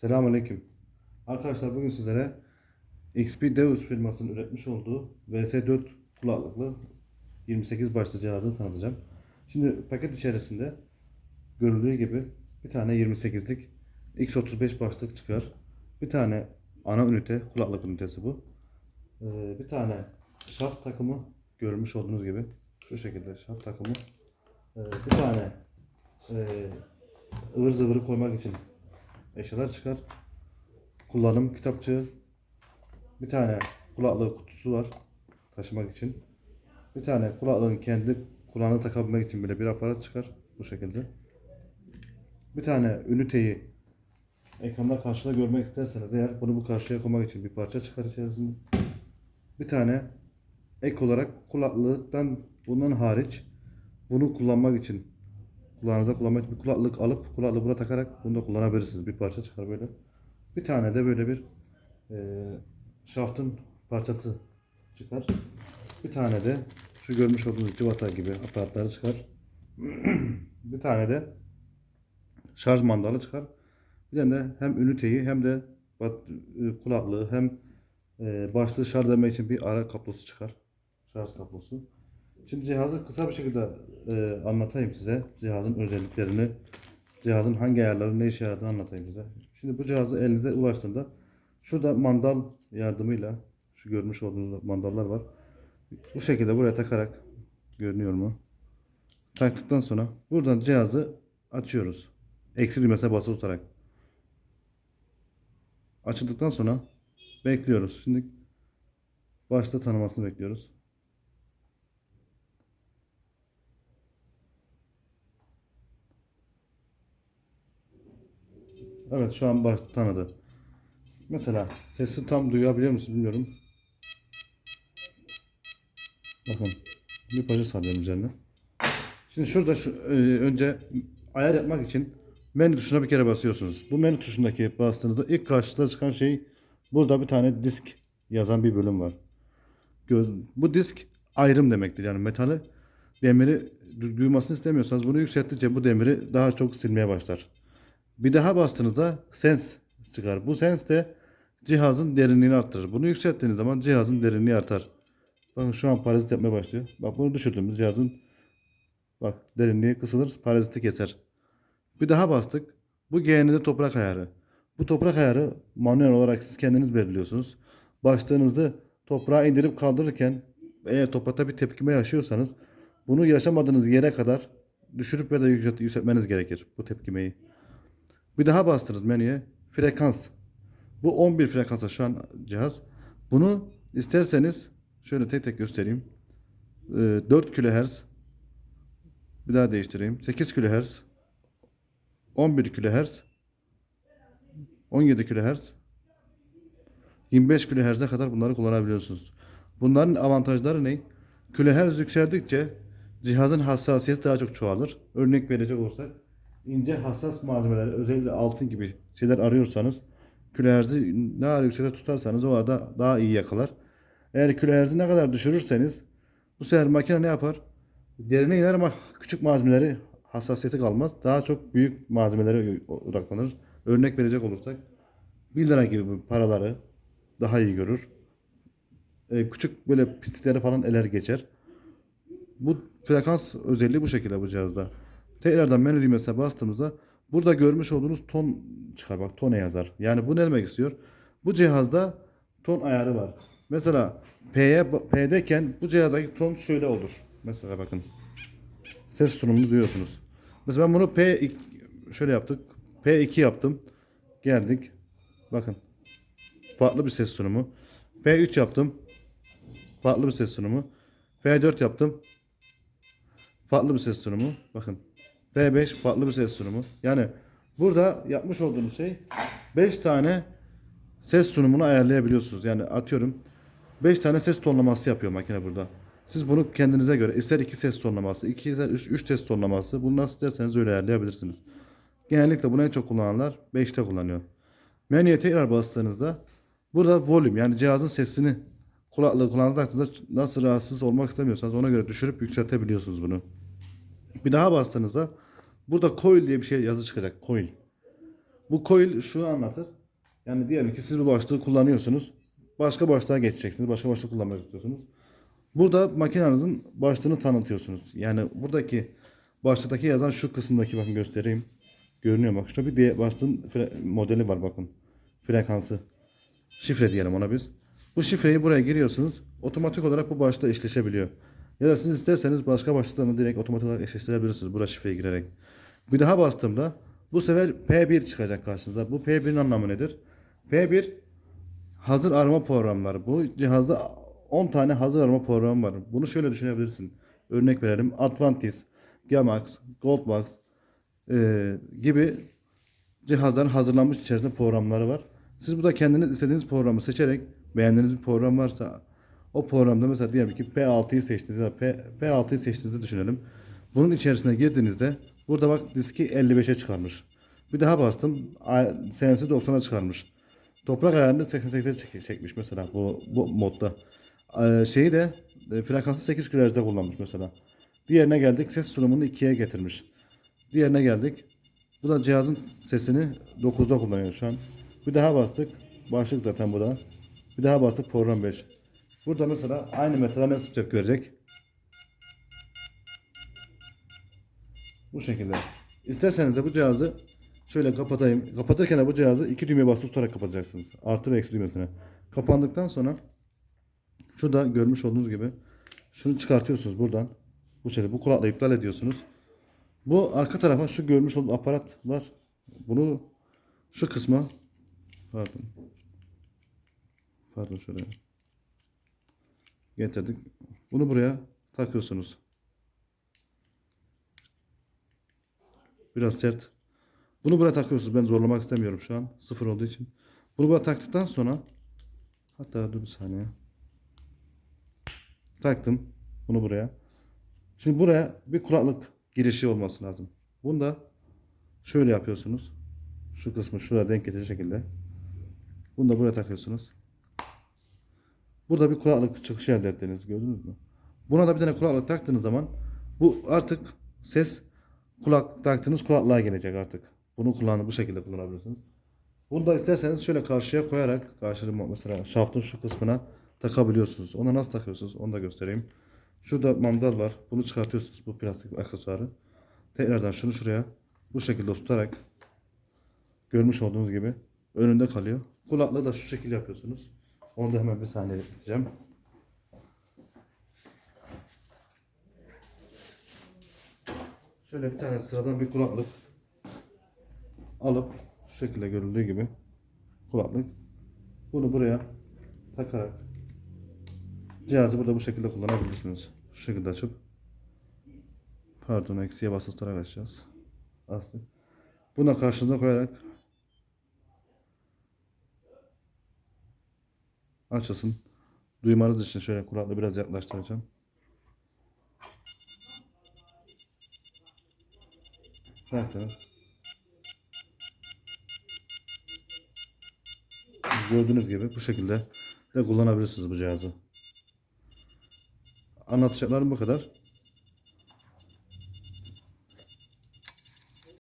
Selamünaleyküm. Arkadaşlar bugün sizlere XP Deus firmasının üretmiş olduğu VS4 kulaklıklı 28 başlı cihazı tanıtacağım. Şimdi paket içerisinde görüldüğü gibi bir tane 28'lik X35 başlık çıkar. Bir tane ana ünite, kulaklık ünitesi bu. Ee, bir tane şaft takımı görmüş olduğunuz gibi şu şekilde şaft takımı. Ee, bir tane e, ıvır zıvırı koymak için eşyalar çıkar. Kullanım kitapçığı. Bir tane kulaklık kutusu var taşımak için. Bir tane kulaklığın kendi kulağına takabilmek için bile bir aparat çıkar bu şekilde. Bir tane üniteyi ekranda karşıda görmek isterseniz eğer bunu bu karşıya koymak için bir parça çıkar içerisinde. Bir tane ek olarak kulaklıktan bundan hariç bunu kullanmak için kulağınıza kullanmak bir kulaklık alıp kulaklığı buraya takarak bunu da kullanabilirsiniz. Bir parça çıkar böyle. Bir tane de böyle bir e, şaftın parçası çıkar. Bir tane de şu görmüş olduğunuz civata gibi aparatları çıkar. bir tane de şarj mandalı çıkar. Bir tane de hem üniteyi hem de e, kulaklığı hem e, başlığı şarj etmek için bir ara kablosu çıkar. Şarj kablosu. Şimdi cihazı kısa bir şekilde e, anlatayım size. Cihazın özelliklerini, cihazın hangi ayarları ne işe yaradığını anlatayım size. Şimdi bu cihazı elinize ulaştığında şurada mandal yardımıyla şu görmüş olduğunuz mandallar var. Bu şekilde buraya takarak görünüyor mu? Taktıktan sonra buradan cihazı açıyoruz. Eksi düğmesine basılı tutarak. Açıldıktan sonra bekliyoruz. Şimdi başta tanımasını bekliyoruz. Evet şu an baş tanıdı. Mesela sesi tam duyabiliyor musun bilmiyorum. Bakın bir parça sallıyorum üzerine. Şimdi şurada şu, e, önce ayar yapmak için menü tuşuna bir kere basıyorsunuz. Bu menü tuşundaki bastığınızda ilk karşınıza çıkan şey burada bir tane disk yazan bir bölüm var. Bu disk ayrım demektir. Yani metali demiri du- duymasını istemiyorsanız bunu yükselttikçe bu demiri daha çok silmeye başlar. Bir daha bastığınızda sens çıkar. Bu sens de cihazın derinliğini arttırır. Bunu yükselttiğiniz zaman cihazın derinliği artar. Bakın şu an parazit yapmaya başlıyor. Bak bunu düşürdüğümüz cihazın bak derinliği kısılır, paraziti keser. Bir daha bastık. Bu GN'de toprak ayarı. Bu toprak ayarı manuel olarak siz kendiniz belirliyorsunuz. Başladığınızda toprağı indirip kaldırırken eğer toprakta bir tepkime yaşıyorsanız bunu yaşamadığınız yere kadar düşürüp ve de yükselt- yükseltmeniz gerekir bu tepkimeyi. Bir daha bastınız menüye. Frekans. Bu 11 frekansa şu an cihaz. Bunu isterseniz şöyle tek tek göstereyim. Ee, 4 kHz. Bir daha değiştireyim. 8 kHz. 11 kHz. 17 kHz. 25 kHz'e kadar bunları kullanabiliyorsunuz. Bunların avantajları ne? kHz yükseldikçe cihazın hassasiyeti daha çok çoğalır. Örnek verecek olursak ince hassas malzemeler özellikle altın gibi şeyler arıyorsanız kilohertz'i ne kadar yüksekte tutarsanız o arada daha iyi yakalar. Eğer kilohertz'i ne kadar düşürürseniz bu sefer makine ne yapar? Derine iner ama küçük malzemeleri hassasiyeti kalmaz. Daha çok büyük malzemelere odaklanır. Örnek verecek olursak 1 lira gibi paraları daha iyi görür. E, küçük böyle pislikleri falan eler geçer. Bu frekans özelliği bu şekilde bu cihazda. Tekrardan menü düğmesine bastığımızda burada görmüş olduğunuz ton çıkar bak tone yazar. Yani bu ne demek istiyor? Bu cihazda ton ayarı var. Mesela P'ye P'deyken bu cihazdaki ton şöyle olur. Mesela bakın. Ses sunumunu duyuyorsunuz. Mesela ben bunu P şöyle yaptık. P2 yaptım. Geldik. Bakın. Farklı bir ses sunumu. P3 yaptım. Farklı bir ses sunumu. P4 yaptım. Farklı bir ses sunumu. Bakın. P5 farklı bir ses sunumu. Yani burada yapmış olduğunuz şey 5 tane ses sunumunu ayarlayabiliyorsunuz. Yani atıyorum 5 tane ses tonlaması yapıyor makine burada. Siz bunu kendinize göre ister 2 ses tonlaması, 2 ister 3 ses tonlaması bunu nasıl isterseniz öyle ayarlayabilirsiniz. Genellikle bunu en çok kullananlar 5'te kullanıyor. Menüye tekrar bastığınızda burada volüm yani cihazın sesini kulaklığı kulağınızda taktığınızda nasıl rahatsız olmak istemiyorsanız ona göre düşürüp yükseltebiliyorsunuz bunu. Bir daha bastığınızda burada coil diye bir şey yazı çıkacak. Coil. Bu coil şunu anlatır. Yani diyelim ki siz bu başlığı kullanıyorsunuz. Başka başlığa geçeceksiniz. Başka başlık kullanmak istiyorsunuz. Burada makinenizin başlığını tanıtıyorsunuz. Yani buradaki başlıktaki yazan şu kısımdaki bakın göstereyim. Görünüyor bak. Şurada bir diye başlığın modeli var bakın. Frekansı. Şifre diyelim ona biz. Bu şifreyi buraya giriyorsunuz. Otomatik olarak bu başlıkla eşleşebiliyor. Ya da siz isterseniz başka başlıklarla direkt otomatik olarak eşleştirebilirsiniz. Buraya şifreyi girerek. Bir daha bastığımda bu sefer P1 çıkacak karşınıza. Bu P1'in anlamı nedir? P1 hazır arama programları. Bu cihazda 10 tane hazır arama programı var. Bunu şöyle düşünebilirsin. Örnek verelim. Advantis, Gamax, Goldbox e, gibi cihazların hazırlanmış içerisinde programları var. Siz burada kendiniz istediğiniz programı seçerek beğendiğiniz bir program varsa o programda mesela diyelim ki P6'yı seçtiniz ya da P, P6'yı seçtiğinizi düşünelim. Bunun içerisine girdiğinizde burada bak diski 55'e çıkarmış. Bir daha bastım senesi 90'a çıkarmış. Toprak ayarını 88'e çek- çekmiş mesela bu, bu modda. Ee, şeyi de e, frekansı 8 kHz'de kullanmış mesela. Diğerine geldik ses sunumunu 2'ye getirmiş. Diğerine geldik. Bu da cihazın sesini 9'da kullanıyor şu an. Bir daha bastık. Başlık zaten bu da. Bir daha bastık program 5. Burada mesela aynı metale nasıl tepki verecek? Bu şekilde. İsterseniz de bu cihazı şöyle kapatayım. Kapatırken de bu cihazı iki düğmeye basılı tutarak kapatacaksınız. Artı ve eksi düğmesine. Kapandıktan sonra şurada görmüş olduğunuz gibi şunu çıkartıyorsunuz buradan. Bu şekilde bu kulakla iptal ediyorsunuz. Bu arka tarafa şu görmüş olduğunuz aparat var. Bunu şu kısma pardon. Pardon şöyle getirdik. Bunu buraya takıyorsunuz. Biraz sert. Bunu buraya takıyorsunuz. Ben zorlamak istemiyorum şu an. Sıfır olduğu için. Bunu buraya taktıktan sonra hatta dur bir saniye. Taktım. Bunu buraya. Şimdi buraya bir kulaklık girişi olması lazım. Bunu da şöyle yapıyorsunuz. Şu kısmı şuraya denk getirecek şekilde. Bunu da buraya takıyorsunuz. Burada bir kulaklık çıkışı elde ettiniz. Gördünüz mü? Buna da bir tane kulaklık taktığınız zaman bu artık ses kulak taktığınız kulaklığa gelecek artık. Bunu kullanın bu şekilde kullanabilirsiniz. Bunu da isterseniz şöyle karşıya koyarak karşıya mesela şaftın şu kısmına takabiliyorsunuz. Ona nasıl takıyorsunuz onu da göstereyim. Şurada mandal var. Bunu çıkartıyorsunuz bu plastik aksesuarı. Tekrardan şunu şuraya bu şekilde tutarak görmüş olduğunuz gibi önünde kalıyor. Kulaklığı da şu şekilde yapıyorsunuz. Onu da hemen bir saniye bekleyeceğim. Şöyle bir tane sıradan bir kulaklık alıp şu şekilde görüldüğü gibi kulaklık bunu buraya takarak cihazı burada bu şekilde kullanabilirsiniz. Şu şekilde açıp pardon eksiye basılı tutarak açacağız. Aslı. Buna karşınıza koyarak açılsın. Duymanız için şöyle kulaklığı biraz yaklaştıracağım. Zaten. Gördüğünüz gibi bu şekilde de kullanabilirsiniz bu cihazı. Anlatacaklarım bu kadar.